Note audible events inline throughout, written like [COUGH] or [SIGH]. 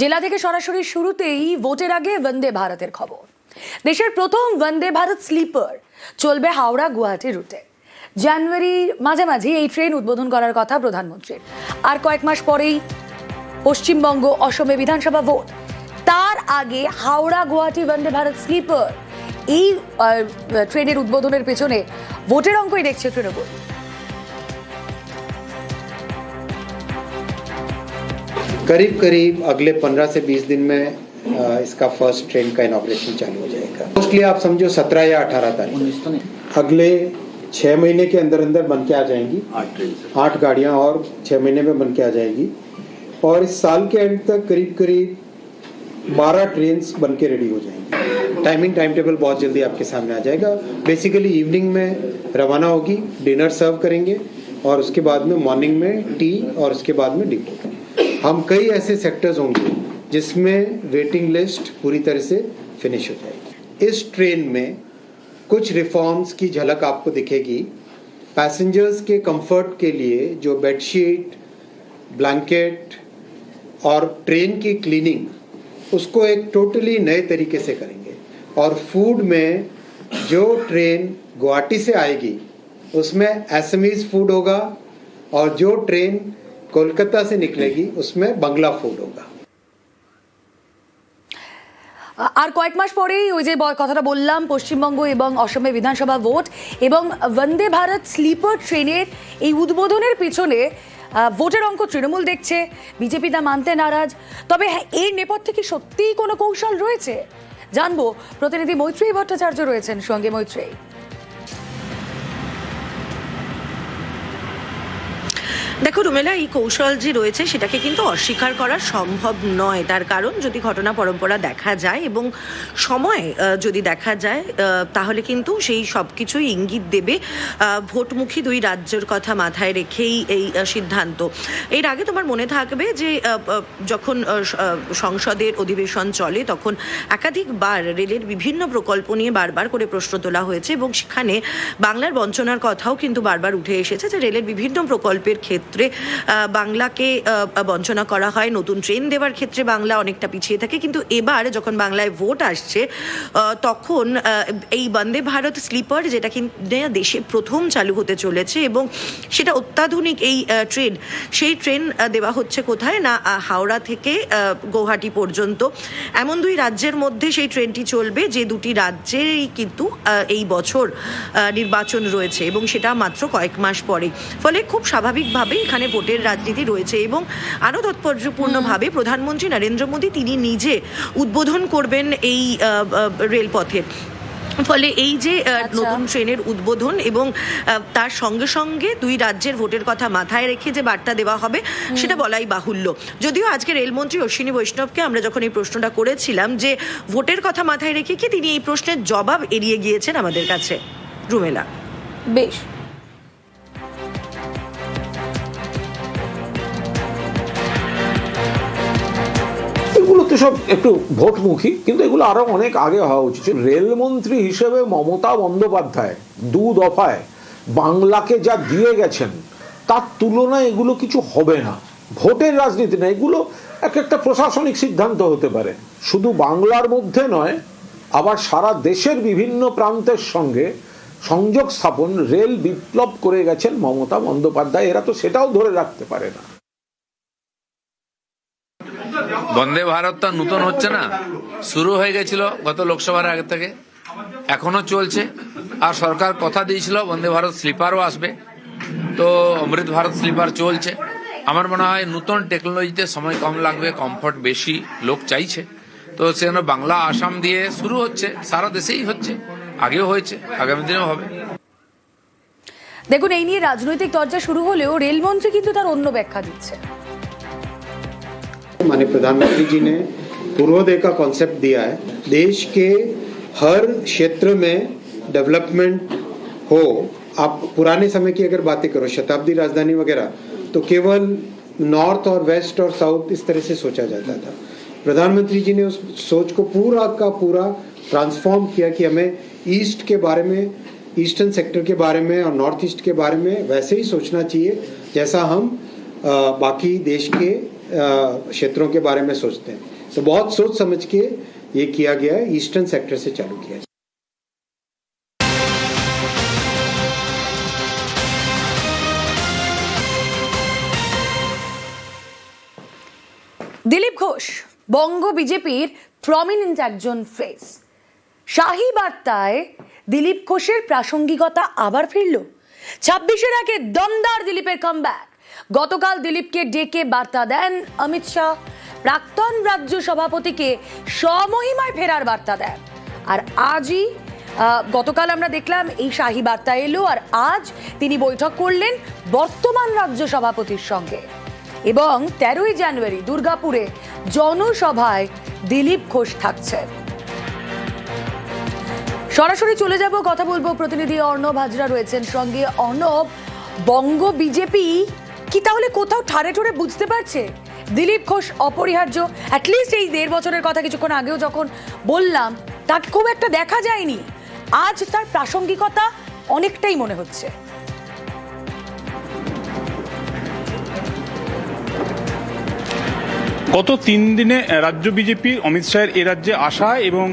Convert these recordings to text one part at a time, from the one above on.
জেলা থেকে সরাসরি শুরুতেই ভোটের আগে বন্দে ভারতের খবর। দেশের প্রথম বন্দে ভারত স্লিপার চলবে হাওড়া গুয়াহাটি রুটে। জানুয়ারির মাঝামাঝি এই ট্রেন উদ্বোধন করার কথা প্রধানমন্ত্রীর। আর কয়েক মাস পরেই পশ্চিমবঙ্গ অসমে বিধানসভা ভোট। তার আগে হাওড়া গুয়াহাটি বন্দে ভারত স্লিপার এই ট্রেনের উদ্বোধনের পেছনে ভোটের অঙ্কই দেখছে তৃণমূল। करीब करीब अगले 15 से 20 दिन में इसका फ़र्स्ट ट्रेन का इनॉग्रेशन चालू हो जाएगा। मोस्टली आप समझो 17 या 18 तारीख। अगले छह महीने के अंदर अंदर बन के आ जाएँगी। आठ गाड़ियाँ और छह महीने में बन के आ जाएँगी। और इस साल के एंड तक करीब करीब 12 ट्रेन बन के रेडी हो जाएँगी। टाइमिंग टाइम टेबल बहुत जल्दी आपके सामने आ जाएगा। बेसिकली इवनिंग में रवाना होगी डिनर सर्व करेंगे और उसके बाद में मॉर्निंग में टी और उसके बाद में डिपो हम कई ऐसे सेक्टर्स होंगे जिसमें वेटिंग लिस्ट पूरी तरह से फिनिश हो जाएगी। इस ट्रेन में कुछ रिफॉर्म्स की झलक आपको दिखेगी। पैसेंजर्स के कंफर्ट के लिए जो बेडशीट ब्लैंकेट और ट्रेन की क्लीनिंग उसको एक टोटली नए तरीके से करेंगे। और फ़ूड में जो ट्रेन गुवाहाटी से आएगी, उसमें एसएमईज फ़ूड होगा और जो ट्रेन कोलकाता से निकलेगी उसमें बंगला फूड होगा আর কয়েক মাস পরেই ওই যে ব- কথাটা বললাম পশ্চিমবঙ্গ এবং অসমে বিধানসভা ভোট এবং বন্দে ভারত স্লিপার ট্রেনের এই উদ্বোধনের পিছনে আহ, ভোটের অঙ্ক তৃণমূল দেখছে বিজেপি তা মানতে নারাজ তবে হ্যাঁ এর নেপথ্যে কি সত্যিই কোনো কৌশল রয়েছে জানবো প্রতিনিধি মৈত্রী ভট্টাচার্য রয়েছেন সঙ্গে মৈত্রী দেখো, রুমেলা, এই কৌশল যে রয়েছে, সেটাকে কিন্তু অস্বীকার করা সম্ভব নয়। তার কারণ, যদি ঘটনা পরম্পরা দেখা যায় এবং সময় যদি দেখা যায় তাহলে কিন্তু সেই সব কিছুই ইঙ্গিত দেবে ভোটমুখী দুই রাজ্যের কথা মাথায় রেখেই এই সিদ্ধান্ত। এর আগে তোমার মনে থাকবে যে যখন সংসদের অধিবেশন চলে, তখন একাধিকবার রেলের বিভিন্ন প্রকল্প নিয়ে বারবার করে প্রশ্ন তোলা হয়েছে এবং সেখানে বাংলার বঞ্চনার কথাও কিন্তু বারবার উঠে এসেছে যে রেলের বিভিন্ন প্রকল্পের ক্ষেত্রে আহ, বাংলাকে বঞ্চনা করা হয় নতুন ট্রেন দেওয়ার ক্ষেত্রে বাংলা অনেকটা পিছিয়ে থাকে। কিন্তু এবার যখন বাংলায় ভোট আসছে তখন এই বন্দে ভারত স্লিপার যেটা কিন্তু দেশে প্রথম চালু হতে চলেছে এবং সেটা অত্যাধুনিক এই ট্রেন সেই ট্রেন দেওয়া হচ্ছে কোথায় না হাওড়া থেকে গৌহাটি পর্যন্ত। এমন দুই রাজ্যের মধ্যে সেই ট্রেনটি চলবে যে দুটি রাজ্যেরই কিন্তু এই বছর নির্বাচন রয়েছে এবং সেটা মাত্র কয়েক মাস পরে। ফলে খুব স্বাভাবিকভাবে এখানে ভোটের রাজনীতি রয়েছে এবং আরও তাৎপর্যপূর্ণভাবে প্রধানমন্ত্রী নরেন্দ্র মোদী তিনি নিজে উদ্বোধন করবেন এই রেলপথের ফলে এই যে আচ্ছা। নতুন ট্রেনের উদ্বোধন এবং তার সঙ্গে সঙ্গে দুই রাজ্যের ভোটের কথা মাথায় রেখে যে বার্তা দেওয়া হবে সেটা বলাই বাহুল্য। যদিও আজকে রেলমন্ত্রী অশ্বিনী বৈষ্ণবকে আমরা যখন এই প্রশ্নটা করেছিলাম যে ভোটের কথা মাথায় রেখে কি তিনি এই প্রশ্নের জবাব এড়িয়ে গিয়েছেন আমাদের কাছে? রুমেলা। বেশ। এগুলো তো সব একটু ভোটমুখী, কিন্তু এগুলো আরও অনেক আগে হওয়া উচিত। রেলমন্ত্রী হিসেবে মমতা বন্দ্যোপাধ্যায় দু দফায় বাংলাকে যা দিয়ে গেছেন, তার তুলনায় এগুলো কিছু হবে না। ভোটের রাজনীতি না, এগুলো এক একটা প্রশাসনিক সিদ্ধান্ত হতে পারে। শুধু বাংলার মধ্যে নয়, আবার সারা দেশের বিভিন্ন প্রান্তের সঙ্গে সংযোগ স্থাপন, রেল বিপ্লব করে গেছেন মমতা বন্দ্যোপাধ্যায়। এরা তো সেটাও ধরে রাখতে পারে না। বন্দে ভারত তো নতুন হচ্ছে না। শুরু হয়ে গেছিল গত লোকসভার আগে থেকে। এখনও চলছে। আর সরকার কথা দিয়েছিল, বন্দে ভারত স্লিপারও আসবে। তো অমৃত ভারত স্লিপার চলছে। আমার মনে হয় নতুন টেকনোলজিতে সময় কম লাগবে, কমফর্ট বেশি লোক চাইছে। তো সেজন্য বাংলা, আসাম দিয়ে শুরু হচ্ছে, সারা দেশেই হচ্ছে, আগেও হয়েছে, আগামী দিনেও হবে। দেখুন, এই নিয়ে রাজনৈতিক চর্চা শুরু হলেও রেলমন্ত্রী কিন্তু তার অন্য ব্যাখ্যা দিচ্ছে माननीय प्रधानमंत्री जी ने पूर्वोदय का कॉन्सेप्ट दिया है। देश के हर क्षेत्र में डेवलपमेंट हो, आप पुराने समय की अगर बातें करो, शताब्दी राजधानी वगैरह तो केवल नॉर्थ और वेस्ट और साउथ इस तरह से सोचा जाता था। प्रधानमंत्री जी ने उस सोच को पूरा का पूरा ट्रांसफॉर्म किया कि हमें ईस्ट के बारे में ईस्टर्न सेक्टर के बारे में और नॉर्थ ईस्ट के बारे में वैसे ही सोचना चाहिए, जैसा हम बाकी देश के क्षेत्रों के बारे में सोचते हैं तो बहुत सोच समझ के ये किया गया है ईस्टर्न सेक्टर से चालू किया है দিলীপ ঘোষ বঙ্গ বিজেপির প্রমিনেন্ট একজন ফেস শাহী বার্তায় দিলীপ ঘোষের প্রাসঙ্গিকতা আবার ফিরল ছাব্বিশের আগে দমদার দিলীপের কামব্যাক গতকাল দিলীপকে ডেকে বার্তা দেন অমিত শাহ। প্রাক্তন রাজ্য সভাপতিকে স্বমহিমায় ফেরার বার্তা দেন। আর আজই গতকাল আমরা দেখলাম এই শাহী বার্তা এলো আর আজ তিনি বৈঠক করলেন বর্তমান রাজ্য সভাপতির সঙ্গে। এবং তেরোই জানুয়ারি দুর্গাপুরে জনসভায় দিলীপ ঘোষ থাকছেন সরাসরি চলে যাব, কথা বলব প্রতিনিধি অর্ণব হাজরা রয়েছেন সঙ্গে। অর্ণব, বঙ্গ বিজেপি কি তাহলে কোথাও ঠারে ঠোরে বুঝতে পারছে? দিলীপ ঘোষ অপরিহার্য। অ্যাটলিস্ট এই দেড় বছরের কথা কিছুক্ষণ আগেও যখন বললাম তাকে খুব একটা দেখা যায়নি। আজ তার প্রাসঙ্গিকতা অনেকটাই মনে হচ্ছে। গত তিন দিনে রাজ্য বিজেপি, অমিত শাহের এ রাজ্যে আসা এবং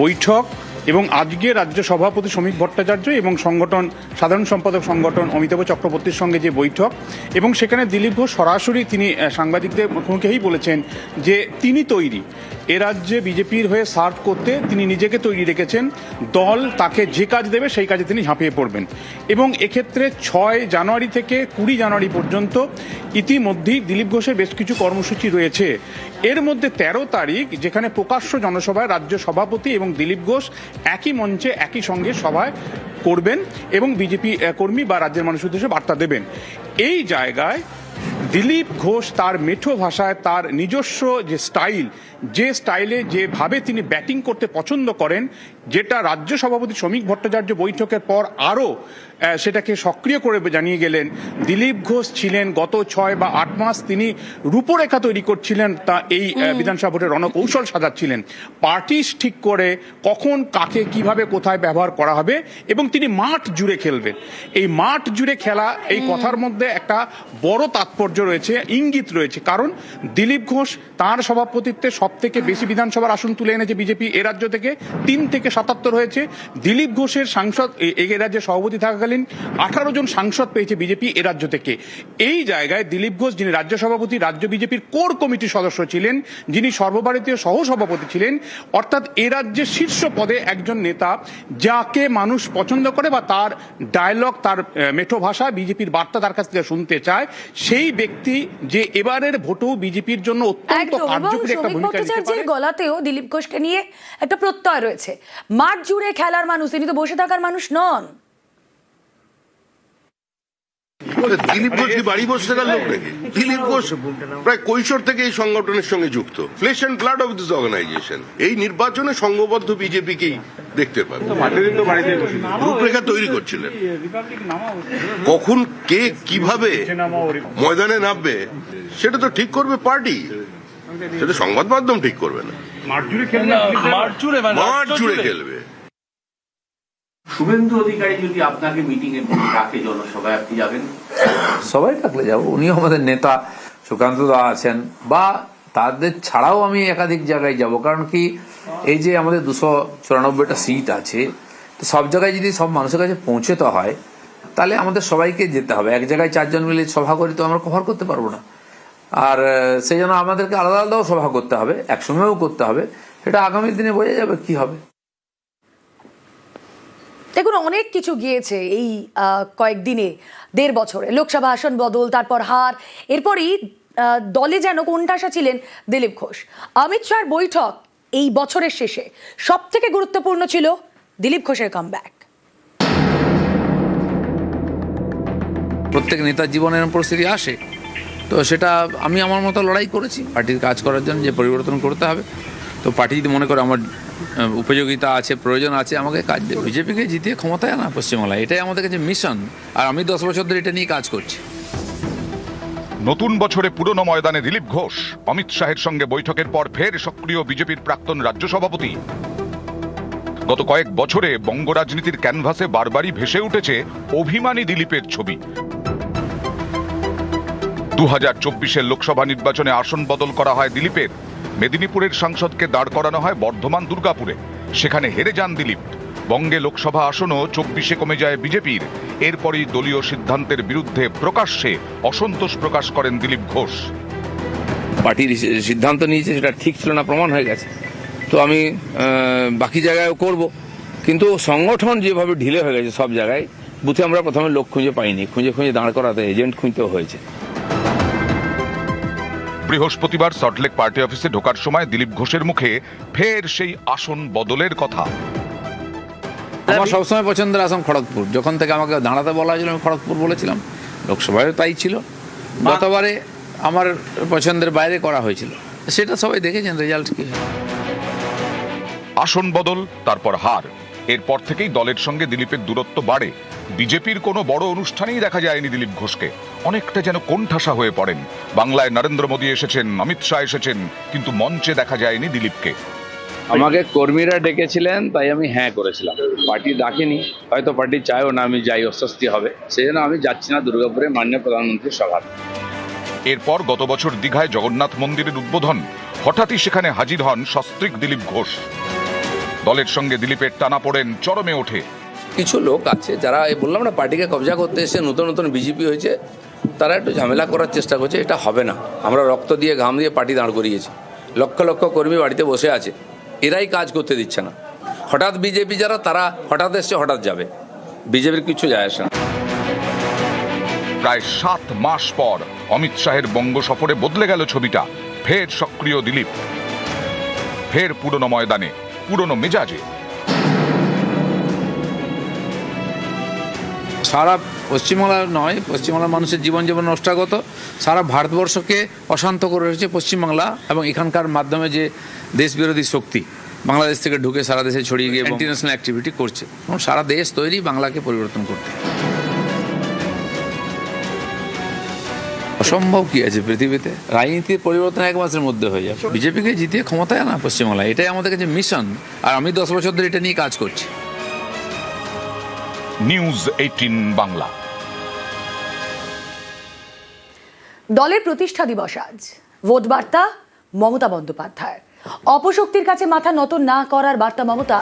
বৈঠক এবং আজকে রাজ্য সভাপতি শ্রমিক ভট্টাচার্য এবং সংগঠন, সাধারণ সম্পাদক সংগঠন অমিতাভ চক্রবর্তীর সঙ্গে যে বৈঠক এবং সেখানে দিলীপ ঘোষ সরাসরি তিনি সাংবাদিকদের মুখোমুখিই বলেছেন যে তিনি তৈরি। এ রাজ্যে বিজেপির হয়ে সার্ভ করতে তিনি নিজেকে তৈরি রেখেছেন। দল তাকে যে কাজ দেবে সেই কাজে তিনি ঝাঁপিয়ে পড়বেন। এবং এক্ষেত্রে ছয় জানুয়ারি থেকে কুড়ি জানুয়ারি পর্যন্ত ইতিমধ্যেই দিলীপ ঘোষের বেশ কিছু কর্মসূচি রয়েছে। এর মধ্যে তেরো তারিখ, যেখানে প্রকাশ্য জনসভায় রাজ্য সভাপতি এবং দিলীপ ঘোষ একই মঞ্চে, একই সঙ্গে সভায় করবেন এবং বিজেপি কর্মী বা রাজ্যের মানুষের উদ্দেশ্যে বার্তা দেবেন। এই জায়গায় দিলীপ ঘোষ তার মেঠো ভাষায় তার নিজস্ব যে স্টাইল যে স্টাইলে যেভাবে তিনি ব্যাটিং করতে পছন্দ করেন যেটা রাজ্য সভাপতি শ্রমিক ভট্টাচার্য বৈঠকের পর আরও সেটাকে সক্রিয় করে জানিয়ে গেলেন দিলীপ ঘোষ ছিলেন গত ছয় বা আট মাস তিনি রূপরেখা তৈরি করছিলেন তা এই বিধানসভা ভোটের রণকৌশল সাজাচ্ছিলেন। পার্টি ঠিক করে কখন কাকে কীভাবে কোথায় ব্যবহার করা হবে এবং তিনি মাঠ জুড়ে খেলবেন। এই মাঠ জুড়ে খেলা এই কথার মধ্যে একটা বড় তাৎপর্য রয়েছে ইঙ্গিত রয়েছে। কারণ দিলীপ ঘোষ তার সভাপতিত্বে সব থেকে বেশি বিধানসভার আসন তুলে এনেছে বিজেপি এ রাজ্য থেকে। তিন থেকে সাতাত্তর হয়েছে। দিলীপ ঘোষের সাংসদ এ- এই রাজ্যের সভাপতি থাকাকালীন আঠারো জন সাংসদ পেয়েছে বিজেপি এ রাজ্য থেকে। এই জায়গায় দিলীপ ঘোষ যিনি রাজ্য সভাপতি রাজ্য বিজেপির কোর কমিটির সদস্য ছিলেন যিনি সর্বভারতীয় সহসভাপতি ছিলেন অর্থাৎ এ রাজ্যের শীর্ষ পদে একজন নেতা যাকে মানুষ পছন্দ করে বা তার ডায়লগ তার মেঠো ভাষা বিজেপির বার্তা তার কাছ থেকে শুনতে চায় সেই ব্যক্তি যে এবারের ভোটেও বিজেপির জন্য অত্যন্ত কার্যকরী একটা ভূমিকা ভট্টাচার্যের গলাতেও দিলীপ ঘোষকে নিয়ে একটা প্রত্যয় রয়েছে। মাঠ জুড়ে খেলার মানুষ তিনি তো বসে থাকার মানুষ নন। দিলীপ ঘোষ কি বাড়ি বসে থাকার লোক নাকি? দিলীপ ঘোষ প্রায় কৈশোর থেকে এই সংগঠনের সঙ্গে যুক্ত। Flesh and blood of this organisation এই নির্বাচনে সংঘবদ্ধ বিজেপিকেই দেখতে পাবে। রূপরেখা তৈরি করছিলেন। কখন কে কীভাবে ময়দানে নামবে সেটা তো ঠিক করবে পার্টি। সেটা সংবাদ মাধ্যম ঠিক করবে না। মাঠ জুড়ে খেলবে? শুভেন্দু অধিকারী যদি আপনাকে মিটিং এ ডাকে জনসভায় আপনি যাবেন? সবাই থাকলে যাব। উনিও আমাদের নেতা সুকান্ত দা আছেন বা তাদের ছাড়াও আমি একাধিক জায়গায় যাব। কারণ কি এই যে আমাদের দুশো চুরানব্বইটা সিট আছে তো সব জায়গায় যদি সব মানুষের কাছে পৌঁছতে হয় তাহলে আমাদের সবাইকে যেতে হবে। এক জায়গায় চারজন মিলে সভা করি তো আমরা কভার করতে পারব না। আর সেই জন্য আমাদেরকে আলাদা আলাদাও সভা করতে হবে একসঙ্গেও করতে হবে। সেটা আগামী দিনে বোঝা যাবে কি হবে। দেখুন অনেক কিছু গিয়েছে এই কয়েকদিনে দেড় বছরে। লোকসভা আসন বদল তারপর হার এরপরই দলে যেন কোণঠাসা ছিলেন দিলীপ ঘোষ। অমিত শাহর বৈঠক এই বছরের শেষে সব থেকে গুরুত্বপূর্ণ ছিল দিলীপ ঘোষের কামব্যাক প্রত্যেক নেতার জীবনে এরকম পরিস্থিতি আসে তো সেটা আমি আমার মতো লড়াই করেছি। পার্টির কাজ করার জন্য যে পরিবর্তন করতে হবে। তো পার্টি যদি মনে করে আমার উপযোগিতা আছে, প্রয়োজন আছে, আমাকে কাজ দেবে বিজেপিকে জিতিয়ে ক্ষমতায় আনা পশ্চিমবাংলায়, এটাই আমাদের কাছে মিশন আর আমি দশ বছর ধরে এটা নিয়ে কাজ করছি। নতুন বছরে পুরনো ময়দানে দিলীপ ঘোষ, অমিত শাহের সঙ্গে বৈঠকের পর ফের সক্রিয় বিজেপির প্রাক্তন রাজ্য সভাপতি। গত কয়েক বছরে বঙ্গ রাজনীতির ক্যানভাসে বারবারই ভেসে উঠেছে অভিমানী দিলীপের ছবি। দু হাজার চব্বিশের লোকসভা নির্বাচনে আসন বদল করা হয় দিলীপের। মেদিনীপুরের সাংসদকে দাঁড় করানো হয় বর্ধমান দুর্গাপুরে। সেখানে হেরে যান দিলীপ। বঙ্গে লোকসভা আসনও চব্বিশে কমে যায় বিজেপির। এরপরই দলীয় সিদ্ধান্তের বিরুদ্ধে প্রকাশ্যে অসন্তোষ প্রকাশ করেন দিলীপ ঘোষ। পার্টির সিদ্ধান্ত নিয়েছে, সেটা ঠিক ছিল না, প্রমাণ হয়ে গেছে। তো আমি বাকি জায়গায়ও করব। কিন্তু সংগঠন যেভাবে ঢিলে হয়ে গেছে সব জায়গায়, বুথে আমরা প্রথমে লোক খুঁজে পাইনি। খুঁজে খুঁজে দাঁড় করাতে এজেন্ট খুঁজতেও হয়েছে। বৃহস্পতিবার সল্টলেক পার্টি অফিসে ঢোকার সময় দিলীপ ঘোষের মুখে ফের সেই আসন বদলের কথা। আমার সবসময় পছন্দের আসাম খড়গপুর। যখন থেকে আমাকে দাঁড়াতে বলা হয়েছিল আমি খড়গপুর বলেছিলাম। লোকসভায় তাই ছিল। গতবারে আমার পছন্দের বাইরে করা হয়েছিল। সেটা সবাই দেখেছেন রেজাল্ট কি আসন বদল তারপর হার। এরপর থেকেই দলের সঙ্গে দিলীপের দূরত্ব বাড়ে। বিজেপির কোনো বড় অনুষ্ঠানেই দেখা যায়নি দিলীপ ঘোষকে। অনেকটা যেন কোণঠাসা হয়ে পড়েন। বাংলায় নরেন্দ্র মোদী এসেছেন অমিত শাহ এসেছেন কিন্তু মঞ্চে দেখা যায়নি দিলীপকে। আমাকে কর্মীরা ডেকেছিলেন তাই আমি হ্যাঁ করেছিলাম। পার্টি ডাকেনি হয়তো পার্টি চায়ও না আমি যাই অস্বস্তি হবে। সেই জন্য আমি যাচ্ছি না দুর্গাপুরে মাননীয় প্রধানমন্ত্রীর সভা এরপর গত বছর দীঘায় জগন্নাথ মন্দিরের উদ্বোধন। হঠাৎই সেখানে হাজির হন সস্ত্রীক দিলীপ ঘোষ। দলের সঙ্গে দিলীপের টানা পড়েন চরমে ওঠে। কিছু লোক আছে যারা, এই বললাম না, পার্টিকে কবজা করতে এসে নতুন নতুন বিজেপি হয়েছে, তারা একটু ঝামেলা করার চেষ্টা করছে, এটা হবে না। আমরা রক্ত দিয়ে, ঘাম দিয়ে পার্টি দাঁড় করিয়েছি। লক্ষ লক্ষ কর্মী বাড়িতে বসে আছে। এরাই কাজ করতে দিচ্ছে না। হঠাৎ বিজেপি যারা, তারা হঠাৎ এসছে, হঠাৎ যাবে। বিজেপির কিছু যায় আসে না। প্রায় সাত মাস পর অমিত শাহের বঙ্গ সফরে বদলে গেল ছবিটা। ফের সক্রিয় দিলীপ। ফের পুরনো ময়দানে, পুরনো মেজাজে। সারা পশ্চিমবাংলা নয় পশ্চিমবাংলার মানুষের জীবন যেমন নষ্টাগত। সারা ভারতবর্ষকে অশান্ত করে রয়েছে পশ্চিমবাংলা এবং এখানকার মাধ্যমে যে দেশ বিরোধী শক্তি বাংলাদেশ থেকে ঢুকে সারা দেশে ছড়িয়ে গিয়ে ইন্টারন্যাশনাল অ্যাক্টিভিটি করছে। এবং সারা দেশ তৈরি বাংলাকে পরিবর্তন করতে। অসম্ভব কি আছে পৃথিবীতে? রাজনীতির পরিবর্তন এক মাসের মধ্যে হয়ে যাবে। বিজেপিকে জিতিয়ে ক্ষমতায় আনা পশ্চিমবাংলায় এটাই আমাদের কাছে মিশন আর আমি দশ বছর ধরে এটা নিয়ে কাজ করছি। নিউজ এইটিন বাংলা দলের প্রতিষ্ঠা দিবস আজ। ভোট বার্তা মমতা বন্দ্যোপাধ্যায় অপশক্তির কাছে মাথা নত না করার বার্তা মমতা।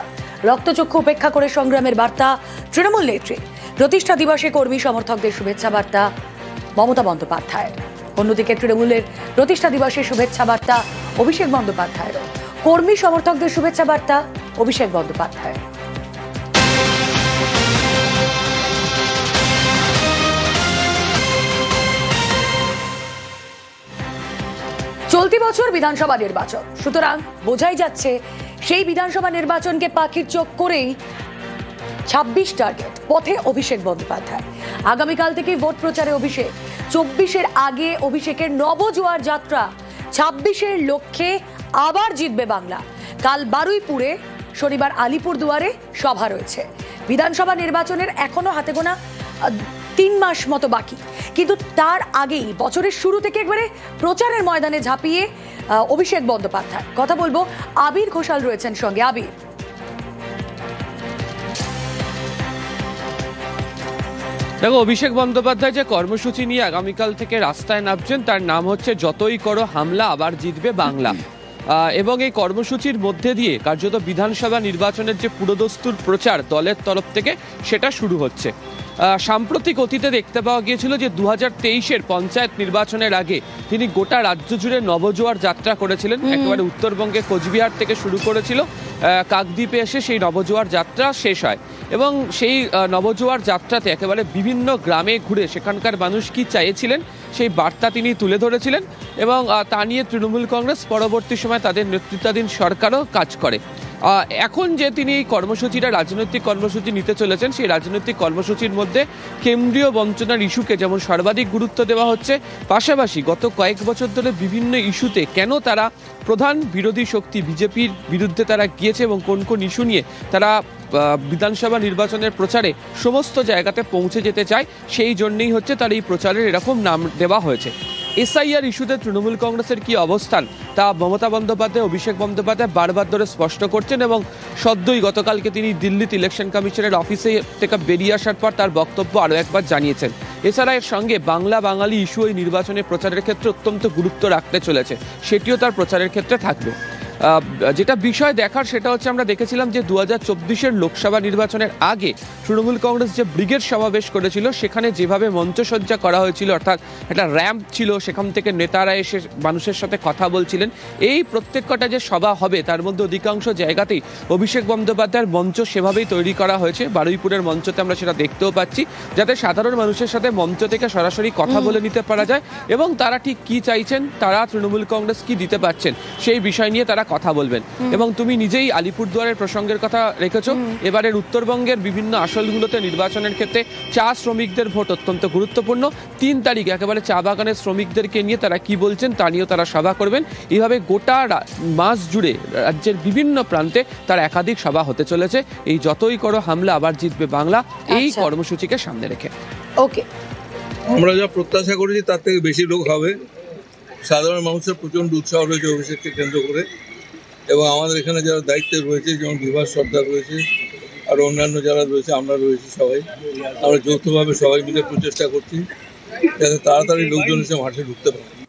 রক্তচক্ষু উপেক্ষা করে সংগ্রামের বার্তা, তৃণমূল নেত্রী। প্রতিষ্ঠা দিবসে কর্মী সমর্থকদের শুভেচ্ছা বার্তা, মমতা বন্দ্যোপাধ্যায় অন্যদিকে তৃণমূলের প্রতিষ্ঠা দিবসের শুভেচ্ছা বার্তা, অভিষেক বন্দ্যোপাধ্যায়েরও। কর্মী সমর্থকদের শুভেচ্ছা বার্তা, অভিষেক বন্দ্যোপাধ্যায় চলতি বছর বিধানসভা নির্বাচন। সুতরাং বোঝাই যাচ্ছে, সেই বিধানসভা নির্বাচনকে পাখির চোখ করেই ছাব্বিশ টার্গেট পথে অভিষেক বন্দ্যোপাধ্যায়। আগামীকাল থেকে ভোট প্রচারে অভিষেক। চব্বিশের আগে অভিষেকের নবজোয়ার যাত্রা ছাব্বিশের লক্ষ্যে আবার জিতবে বাংলা। কাল বারুইপুরে, শনিবার আলিপুর দুয়ারে সভা রয়েছে। বিধানসভা নির্বাচনের এখনও হাতে গোনা তিন মাস মতো বাকি। কিন্তু তার আগেই বছরের শুরু থেকে একবারে প্রচারের ময়দানে ঝাঁপিয়ে অভিষেক বন্দ্যোপাধ্যায়। কথা বলব আবির ঘোষাল রয়েছেন সঙ্গে। আবির। দেখো অভিষেক বন্দ্যোপাধ্যায় যে কর্মসূচি নিয়ে আগামীকাল থেকে রাস্তায় নামছেন তার নাম হচ্ছে যতই করো হামলা আবার জিতবে বাংলা। [LAUGHS] আহ, এবং এই কর্মসূচির মধ্যে দিয়ে কার্যত বিধানসভা নির্বাচনের যে পুরোদস্তুর প্রচার দলের তরফ থেকে সেটা শুরু হচ্ছে। সাম্প্রতিক অতীতে দেখতে পাওয়া গিয়েছিল যে দু হাজার তেইশের পঞ্চায়েত নির্বাচনের আগে তিনি গোটা রাজ্য জুড়ে নবজোয়ার যাত্রা করেছিলেন। একেবারে উত্তরবঙ্গে কোচবিহার থেকে শুরু করেছিল। কাকদ্বীপে এসে সেই নবজোয়ার যাত্রা শেষ হয় এবং সেই নবজোয়ার যাত্রাতে একেবারে বিভিন্ন গ্রামে ঘুরে সেখানকার মানুষ কি চাইছিলেন সেই বার্তা তিনি তুলে ধরেছিলেন এবং তা নিয়ে তৃণমূল কংগ্রেস পরবর্তী সময় তাদের নেতৃত্বাধীন সরকারও কাজ করে। এখন যে তিনি কর্মসূচিটা, রাজনৈতিক কর্মসূচি নিতে চলেছেন, সেই রাজনৈতিক কর্মসূচির মধ্যে কেন্দ্রীয় বঞ্চনার ইস্যুকে যেমন সর্বাধিক গুরুত্ব দেওয়া হচ্ছে, পাশাপাশি গত কয়েক বছর ধরে বিভিন্ন ইস্যুতে কেন তারা প্রধান বিরোধী শক্তি বিজেপির বিরুদ্ধে তারা গিয়েছে এবং কোন কোন ইস্যু নিয়ে তারা বিধানসভা নির্বাচনের প্রচারে সমস্ত জায়গাতে পৌঁছে যেতে চায়, সেই জন্যই হচ্ছে তার এই প্রচারের এরকম নাম দেওয়া হয়েছে। এসআইআর ইস্যুতে তৃণমূল কংগ্রেসের কি অবস্থান, তা মমতা বন্দ্যোপাধ্যায়, অভিষেক বন্দ্যোপাধ্যায় বারবার ধরে স্পষ্ট করছেন এবং সদ্যই গতকালকে তিনি দিল্লিতে ইলেকশন কমিশনের অফিসে থেকে বেরিয়ে আসার পর তার বক্তব্য আরও একবার জানিয়েছেন। এছাড়া এর সঙ্গে বাংলা বাঙালি ইস্যু ওই নির্বাচনে প্রচারের ক্ষেত্রে অত্যন্ত গুরুত্ব রাখতে চলেছে, সেটিও তার প্রচারের ক্ষেত্রে থাকবে। যেটা বিষয় দেখার সেটা হচ্ছে আমরা দেখেছিলাম যে দু হাজার চব্বিশের লোকসভা নির্বাচনের আগে তৃণমূল কংগ্রেস যে ব্রিগেড সমাবেশ করেছিল সেখানে যেভাবে মঞ্চসজ্জা করা হয়েছিল অর্থাৎ একটা র্যাম্প ছিল সেখান থেকে নেতারা এসে মানুষের সাথে কথা বলছিলেন। এই প্রত্যেক কটা যে সভা হবে তার মধ্যে অধিকাংশ জায়গাতেই অভিষেক বন্দ্যোপাধ্যায়ের মঞ্চ সেভাবেই তৈরি করা হয়েছে। বারুইপুরের মঞ্চতে আমরা সেটা দেখতেও পাচ্ছি যাতে সাধারণ মানুষের সাথে মঞ্চ থেকে সরাসরি কথা বলে নিতে পারা যায়। এবং তারা ঠিক কি চাইছেন তারা তৃণমূল কংগ্রেস কি দিতে পারছেন সেই বিষয় নিয়ে তারা কথা বলবেন। এবং তুমি নিজেই আলিপুরদুয়ারের প্রসঙ্গের কথা রেখেছো। এবারের উত্তরবঙ্গের বিভিন্ন আসলগুলোতে নির্বাচনের ক্ষেত্রে চা শ্রমিকদের ভোট অত্যন্ত গুরুত্বপূর্ণ। তিন তারিখ একেবারে চা বাগানের শ্রমিকদেরকে নিয়ে তারা কি বলছেন তা নিয়েও তারা সভা করবেন। এইভাবে গোটা মাস জুড়ে রাজ্যের বিভিন্ন প্রান্তে তার একাধিক সভা হতে চলেছে। এই যতই করো হামলা আবার জিতবে বাংলা। এই আচ্ছা। কর্মসূচিকে সামনে রেখে। ওকে। আমরা যা প্রত্যাশা করেছি তার থেকে বেশি লোক হবে। সাধারণ মানুষের প্রচণ্ড উৎসাহ রয়েছে অভিষেককে কেন্দ্র করে। এবং আমাদের এখানে যারা দায়িত্বে রয়েছে, যেমন বিভাস সর্দার রয়েছে, আর অন্যান্য যারা রয়েছে, আমরা রয়েছি সবাই। আমরা যৌথভাবে সবাই মিলে প্রচেষ্টা করছি, যাতে তাড়াতাড়ি লোকজন এসে মাঠে ঢুকতে পারে।